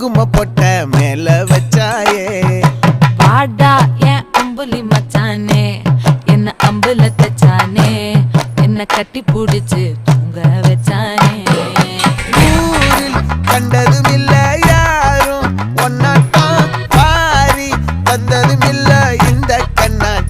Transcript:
குங்கும பொட்ட மேல வச்சாயே. பாடா என் அம்புலி மச்சானே என்ன அம்புல தச்சானே என்ன கட்டி பிடிச்சு தூங்க வச்சானே. ஊரில் யாரும் ஒன்னாட்டம் பாரி தந்ததும் இந்த கண்ணாடி.